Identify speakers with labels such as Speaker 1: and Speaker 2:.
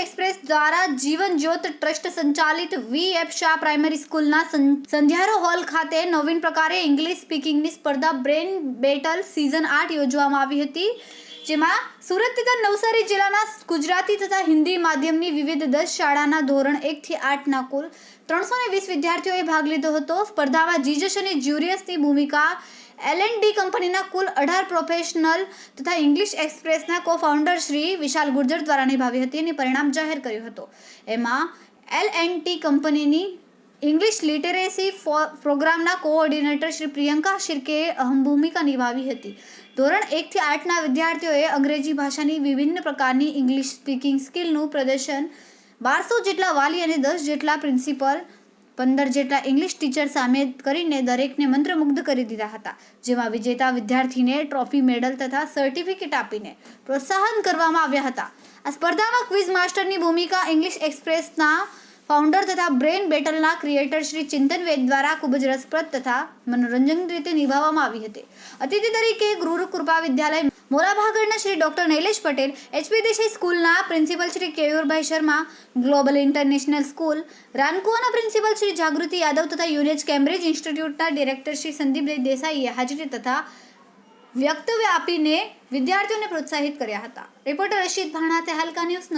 Speaker 1: Express દ્વારા જીવન જ્યોત ટ્રસ્ટ સંચાલિત વી એફ શાહ પ્રાઇમરી સ્કૂલના સંધ્યારો હોલ ખાતે નવીન પ્રકારે ઇંગ્લિશ સ્પીકિંગની સ્પર્ધા બ્રેન બેટલ સિઝન આઠ યોજવામાં આવી હતી, જેમાં સુરત તથા નવસારી જિલ્લાના ગુજરાતી તથા હિન્દી માધ્યમની વિવિધ દસ શાળાના ધોરણ એકથી આઠના કુલ ત્રણસો વીસ વિદ્યાર્થીઓએ ભાગ લીધો હતો. સ્પર્ધામાં જીજસ અને જ્યુરિયસની ભૂમિકા એલ એન્ડ ડી કંપનીના કુલ અઢાર પ્રોફેશનલ તથા ઇંગ્લિશ એક્સપ્રેસના કો ફાઉન્ડર શ્રી વિશાલ ગુર્જર દ્વારા નિભાવી હતી અને પરિણામ જાહેર કર્યું હતું. એમાં એલ એન્ડ ટી કંપનીની ઇંગ્લિશ લિટરેસી પ્રોગ્રામના કોઓર્ડિનેટર શ્રી પ્રિયંકા શિર્કેએ અહમ ભૂમિકા નિભાવી હતી. ધોરણ એકથી આઠના વિદ્યાર્થીઓએ અંગ્રેજી ભાષાની વિભિન્ન પ્રકારની ઇંગ્લિશ સ્પીકિંગ સ્કિલનું પ્રદર્શન બારસો જેટલા વાલી અને દસ જેટલા પ્રિન્સિપલ પંદર જેટલા ઇંગ્લિશ ટીચર સામે કરીને દરેકને મંત્રમુગ્ધ કરી દીધા હતા, જેમાં વિજેતા વિદ્યાર્થીને ટ્રોફી મેડલ તથા સર્ટિફિકેટ આપીને પ્રોત્સાહન કરવામાં આવ્યા હતા. આ સ્પર્ધામાં ક્વિઝ માસ્ટરની ભૂમિકા ઇંગ્લિશ એક્સપ્રેસના ફાઉન્ડર તથા બ્રેન બેટલના ક્રિએટર શ્રી ચિંતન વેદ દ્વારા ખૂબ જ રસપ્રદ તથા મનોરંજન રીતે નિભાવવામાં આવી હતી. અતિથિ તરીકે ગુરુ કૃપા વિદ્યાલય મોરાભાગળના શ્રી ડોક્ટર નૈલેશ પટેલ એચપી દેસાઈ સ્કૂલના principal Shri Keyurbhai Sharma, global international school, રાનકુવાના principal Shri Jagruti Yadav તથા યુનેજ કેમ્બ્રિજ ઇન્સ્ટિટ્યૂટના ડિરેક્ટર શ્રી સંદીપભાઈ દેસાઈએ હાજરી તથા વ્યક્તવ્ય આપીને વિદ્યાર્થીઓને પ્રોત્સાહિત કર્યા હતા. રિપોર્ટર રશીદ ભાણા તે હાલકા ન્યૂઝ